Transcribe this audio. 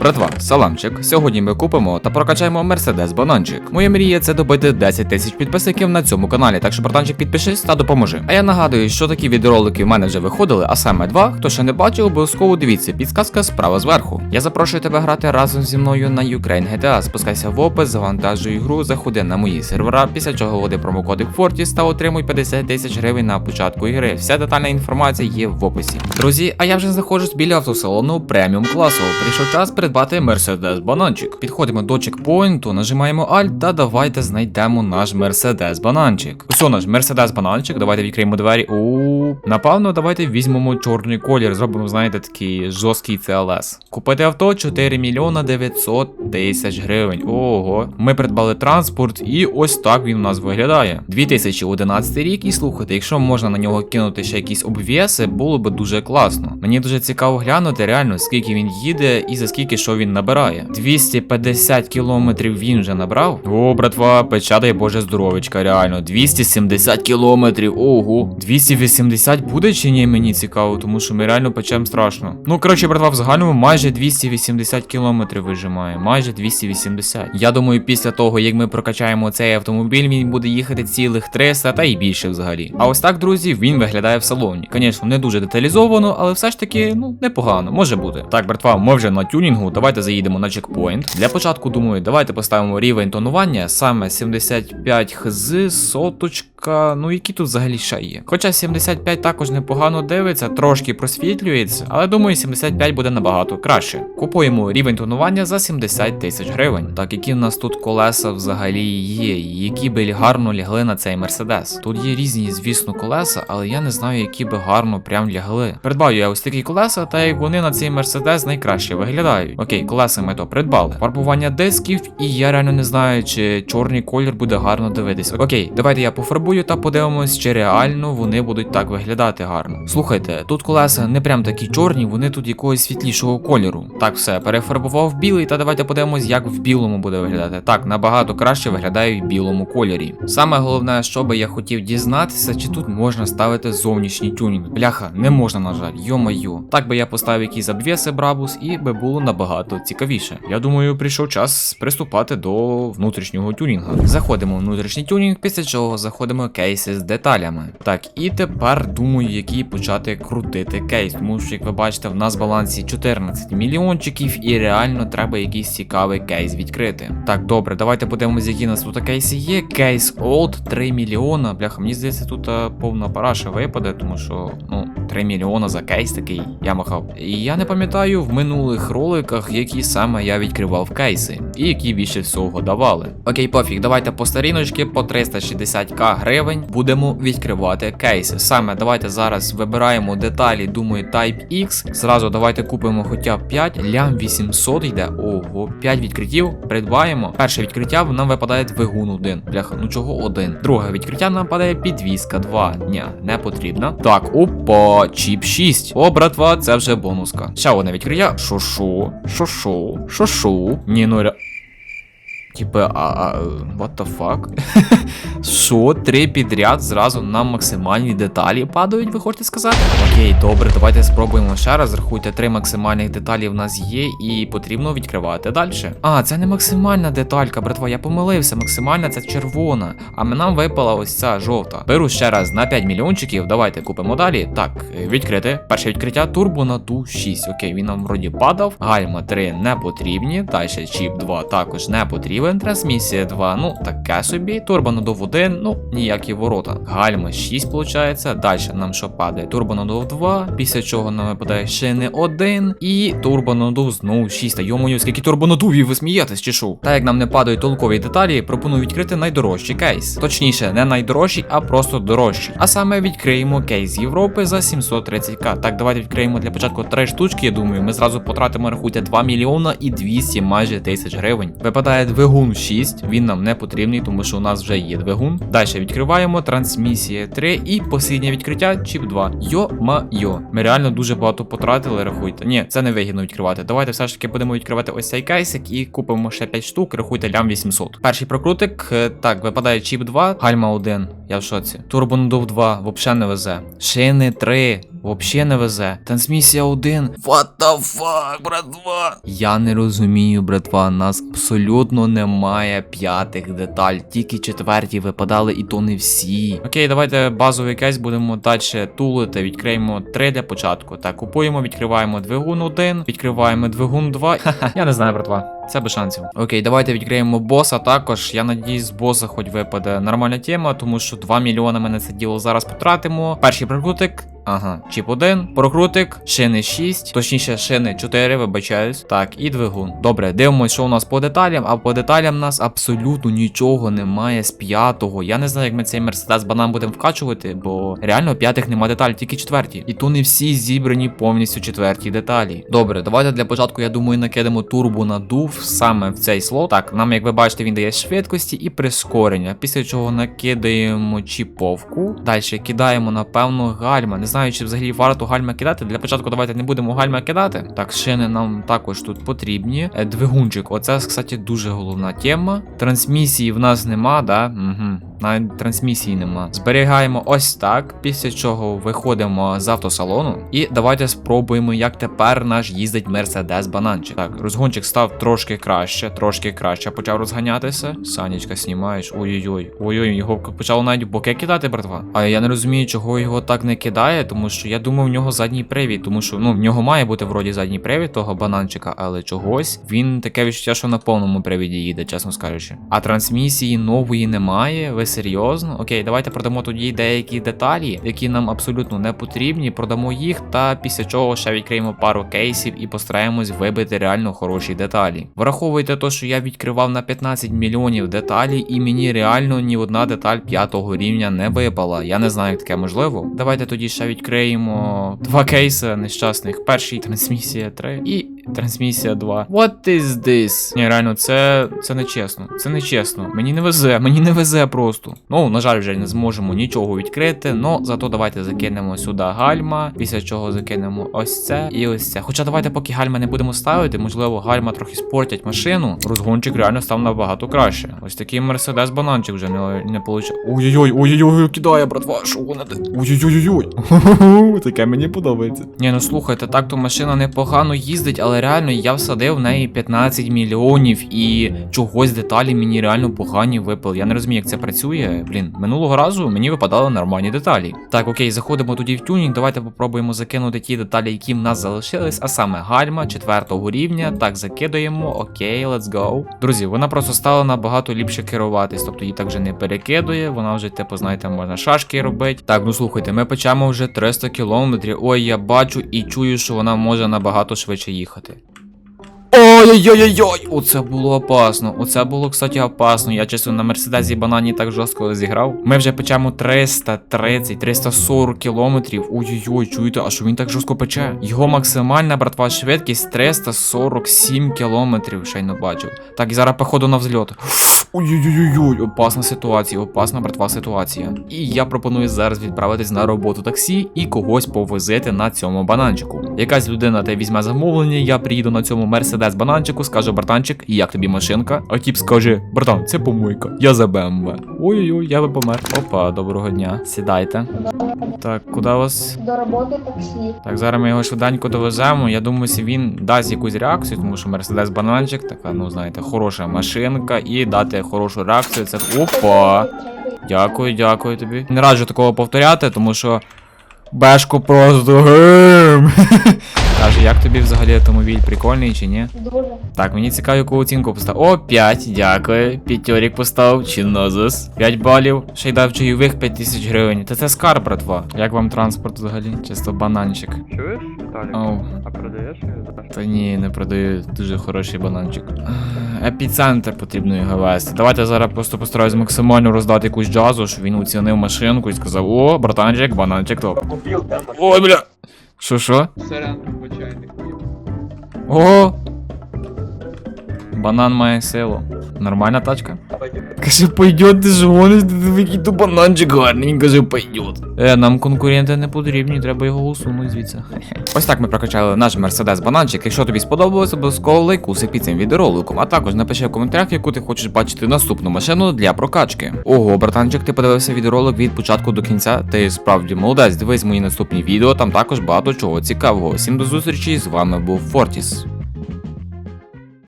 Братва, саламчик. Сьогодні ми купимо та прокачаємо Мерседес Бананчик. Моя мрія це добити 10 тисяч підписників на цьому каналі, так що братанчик підпишись та допоможи. А я нагадую, що такі відеоролики в мене вже виходили, а саме два. Хто ще не бачив, обов'язково дивіться, підсказка справа зверху. Я запрошую тебе грати разом зі мною на Ukraine GTA. Спускайся в опис, завантажуй гру, заходи на мої сервера, після чого вводи промокодик Fortis та отримуй 50 тисяч гривень на початку ігри. Вся детальна інформація є в описі. Друзі, а я вже знаходжусь біля автосалону преміум класу. Прийшов час придбати Mercedes бананчик. Підходимо до чекпоінту, нажимаємо Alt та давайте знайдемо наш Mercedes бананчик. Ось наш Mercedes бананчик. Давайте відкриємо двері. У напевно, давайте візьмемо чорний колір. Зробимо, знаєте, такий жорсткий CLS. Купити авто 4 мільйона 900 тисяч гривень. Ого, ми придбали транспорт, і ось так він у нас виглядає. 2011 рік, і слухайте, якщо можна на нього кинути ще якісь обвіси, було би дуже класно. Мені дуже цікаво глянути реально, скільки він їде і за скільки що він набирає. 250 кілометрів він вже набрав. О, братва, печатай боже здоровечка, реально. 270 кілометрів. Ого. 280 буде чи ні? Мені цікаво, тому що ми реально печем страшно. Ну, коротше, братва, в загальному майже 280 кілометрів вижимає. Майже 280. Я думаю, після того, як ми прокачаємо цей автомобіль, він буде їхати цілих 300 та й більше взагалі. А ось так, друзі, він виглядає в салоні. Звісно, не дуже деталізовано, але все ж таки, ну, непогано, може бути. Так, братва, ми вже на тюнінгу. Давайте заїдемо на чекпоінт. Для початку, думаю, давайте поставимо рівень тонування саме 75 хз, соточка. Ну, які тут взагалі ще є. Хоча 75 також непогано дивиться, трошки просвітлюється, але думаю, 75 буде набагато краще. Купуємо рівень тонування за 70 тисяч гривень. Так, які в нас тут колеса взагалі є, які би гарно лягли на цей мерседес. Тут є різні, звісно, колеса, але я не знаю, які би гарно прям лягли. Придбаю я ось такі колеса, та й вони на цей мерседес найкраще виглядають. Окей, колеса ми то придбали. Фарбування дисків, і я реально не знаю, чи чорний колір буде гарно дивитись. Окей, давайте я пофарбую та подивимось, чи реально вони будуть так виглядати гарно. Слухайте, тут колеса не прям такі чорні, вони тут якогось світлішого кольору. Так, все, перефарбував білий, та давайте подивимось, як в білому буде виглядати. Так, набагато краще виглядає в білому кольорі. Саме головне, що би я хотів дізнатися, чи тут можна ставити зовнішній тюнінг. Бляха, не можна, на жаль, йо-майо. Так би я поставив якісь обвіси Брабус і би було набагато цікавіше. Я думаю, прийшов час приступати до внутрішнього тюнінга. Заходимо в внутрішній тюнінг, після чого заходимо в кейси з деталями. Так, і тепер думаю, який почати крутити кейс, тому що, як ви бачите, в нас балансі 14 мільйончиків, і реально треба якийсь цікавий кейс відкрити. Так, добре, давайте подивимось, які у нас тут кейси є. Кейс Old 3 мільйона. Бляха, мені здається, тут повна параша випаде, тому що, ну, 3 мільйона за кейс такий я махав. І я не пам'ятаю в минулих роликах, які саме я відкривав кейси, і які більше всього давали. Окей, пофіг, давайте по старіночки по 360к гривень будемо відкривати кейси. Саме давайте зараз вибираємо деталі, думаю, Type X. Зразу давайте купимо хоча б 5. Лям 800 йде. Ого, 5 відкриттів. Придбаємо. Перше відкриття нам випадає двигун 1. Бляха, ну чого один? Друге відкриття нам падає підвізка 2. Ні, не потрібно. Так, опа, чіп 6. О, братва, це вже бонуска. Ще одне відкриття. Шо-шо, шо-шо, шо-шо. Ні, ну ре... Типа, а, а, what the fuck? Що, три підряд зразу на максимальні деталі падають, ви хочете сказати? Окей, добре, давайте спробуємо ще раз. Рахуйте, три максимальних деталі в нас є, і потрібно відкривати далі. А, це не максимальна деталька, братва, я помилився. Максимальна це червона, а нам випала ось ця жовта. Беру ще раз на 5 мільйончиків. Давайте купимо далі. Так, відкрити. Перше відкриття турбо на ту 6. Окей, він нам вроді падав. Гальма 3 не потрібні. Далі чіп 2 також не потрібен. Трансмісія 2, ну таке собі. Турбонадув 1, ну ніякі ворота. Гальма 6, виходить. Далі нам що падає? Турбонадув 2, після чого нам випадає ще не один. І турбонадув знову 6. Та йомою, скільки турбонадувів ви смієтесь чи що? Та як нам не падають толкові деталі, пропоную відкрити найдорожчий кейс. Точніше, не найдорожчий, а просто дорожчий. А саме відкриємо кейс Європи за 730к. Так, давайте відкриємо для початку 3 штучки. Я думаю, ми зразу потратимо, рахуйте, 2 мільйона і 200 майже тисяч гривень. Випадає двигун 6, він нам не потрібний, тому що у нас вже є двигун. Далі відкриваємо трансмісія 3 і посліднє відкриття чіп 2. Йо-ма-йо. Ми реально дуже багато потратили, рахуйте. Ні, це не вигідно відкривати. Давайте все ж таки будемо відкривати ось цей кейсик і купимо ще 5 штук, рахуйте лям 800. Перший прокрутик. е, Так, випадає чіп 2, гальма 1. Я в шоці. Турбонадув 2, взагалі не везе. Шини 3. Вообще не везе. Трансмісія 1. What the fuck, братва? Я не розумію, братва. Нас абсолютно немає п'ятих деталь. Тільки четверті випадали, і то не всі. Окей, давайте базовий кейс будемо далі тулити. Відкриємо 3 для початку. Так, купуємо, відкриваємо двигун 1, відкриваємо двигун 2. Ха-ха, я не знаю, братва. Це без шансів. Окей, давайте відкриємо боса також. Я надіюсь, з боса хоч випаде нормальна тема, тому що 2 мільйони ми на це діло зараз потратимо. Перший прокрутик. Ага, чіп 1, прокрутик, шини 6, точніше шини 4, вибачаюсь. Так, і двигун. Добре, дивимось, що у нас по деталям, а по деталям у нас абсолютно нічого немає з п'ятого. Я не знаю, як ми цей мерседес банан будемо вкачувати, бо реально п'ятих нема деталей, тільки четверті. І то не всі зібрані повністю четверті деталі. Добре, давайте для початку, я думаю, накидемо турбо надув саме в цей слот. Так, нам, як ви бачите, він дає швидкості і прискорення. Після чого накидаємо чіповку. Далі кидаємо, напевно, гальма. Не знаю, чи взагалі варто гальма кидати. Для початку давайте не будемо гальма кидати. Так, шини нам також тут потрібні. Е, Двигунчик, оце, кстати, дуже головна тема. Трансмісії в нас нема, да? Угу. Навіть трансмісії нема. Зберігаємо ось так, після чого виходимо з автосалону. І давайте спробуємо, як тепер наш їздить Мерседес бананчик. Так, розгончик став трошки краще, трошки краще почав розганятися. Санечка, знімаєш. Ой-ой-ой. Ой-ой, його почало навіть боки кидати, братва. А я не розумію, чого його так не кидає, тому що я думав, в нього задній привід, тому що ну в нього має бути вроді задній привід того бананчика, але чогось він таке відчуття, що на повному привіді їде, чесно скажучи. А трансмісії нової немає. Ви серйозно? Окей, давайте продамо тоді деякі деталі, які нам абсолютно не потрібні. Продамо їх, та після чого ще відкриємо пару кейсів і постараємось вибити реально хороші деталі. Враховуйте те, що я відкривав на 15 мільйонів деталі, і мені реально ні одна деталь п'ятого рівня не випала. Я не знаю, як таке можливо. Давайте тоді ще відкриємо два кейси нещасних. Перший трансмісія 3 і трансмісія 2. What is this? Ні, реально, це, це не чесно. Це не чесно. Мені не везе, мені не везе просто. Ну, на жаль, вже не зможемо нічого відкрити. но зато давайте закинемо сюди гальма, після чого закинемо ось це і ось це. Хоча давайте, поки гальма не будемо ставити, можливо, гальма трохи спортять машину. Розгончик реально став набагато краще. Ось такий мерседес бананчик вже не, не получив. Ой-ой-ой, ой-ой-ой, кидає, братва, що вона де? Ой-ой-ой-ой. Таке мені подобається. Ні, ну слухайте, так то машина непогано їздить, але реально я всадив в неї 15 мільйонів і чогось деталі мені реально погані випали. Я не розумію, як це працює. Блін, минулого разу мені випадали нормальні деталі. Так, окей, заходимо тоді в тюнінг. Давайте попробуємо закинути ті деталі, які в нас залишились, а саме гальма четвертого рівня. Так, закидуємо. Окей, let's go. Друзі, вона просто стала набагато ліпше керуватись, тобто її так вже не перекидує, вона вже, типу, знаєте, можна шашки робити. Так, ну слухайте, ми печемо вже 300 кілометрів. Ой, я бачу і чую, що вона може набагато швидше їхати. Ой-ой-ой-ой! Оце було опасно. Оце було, кстати, опасно. Я чесно на Мерседесі банані так жорстко зіграв. Ми вже печемо 330, 340 кілометрів. Ой-ой-ой, чуєте, а що він так жорстко пече? Його максимальна братва швидкість 347 кілометрів, щойно бачив. Так, і зараз походу на взльот. Ой-ой-ой-ой, опасна ситуація, опасна братва ситуація. І я пропоную зараз відправитись на роботу таксі і когось повозити на цьому бананчику. Якась людина те візьме замовлення, я приїду на цьому мерседес бананчику, скаже братанчик, як тобі машинка? А тіп скаже: братан, це помойка, я за БМВ. Ой-ой-ой, я би помер. Опа, доброго дня. Сідайте. Так, куди вас? До роботи таксі. Так, зараз ми його швиденько довеземо. Я думаю, він дасть якусь реакцію, тому що Мерседес бананчик, така, ну знаєте, хороша машинка, і дати хорошу реакцію. Це опа. Дякую, дякую тобі. Не раджу такого повторяти, тому що. Бешко просто. Каже, як тобі взагалі автомобіль прикольний чи ні? Дуже. Так, мені цікаво, яку оцінку поставив. О, 5, дякую. П'ятьорік поставив, чинозус. 5 балів. Ще й дав чайових 5 тисяч гривень. Та це скарб, братва. Як вам транспорт взагалі? Чисто бананчик. Чуєш, Віталік? Оу. А продаєш його Та ні, не продаю дуже хороший бананчик. Епіцентр потрібно його вести. Давайте зараз просто постараюсь максимально роздати якусь джазу, щоб він оцінив машинку і сказав: О, братанчик, бананчик топ. Ой, бля. Що що? Сорян, вибачай, не хотів. О! Банан має силу. Нормальна тачка? Каже, пойдет, ти ж гониш, який то бананчик гарний, Він каже, пойдет. Е, нам конкуренти не потрібні, треба його усунути звідси. Ось так ми прокачали наш Мерседес бананчик. Якщо тобі сподобалось, обов'язково лайкуси під цим відеороликом, а також напиши в коментарях, яку ти хочеш бачити наступну машину для прокачки. Ого, братанчик, ти подивився відеоролик від початку до кінця. Ти справді молодець, дивись мої наступні відео, там також багато чого цікавого. Всім до зустрічі, з вами був Фортіс.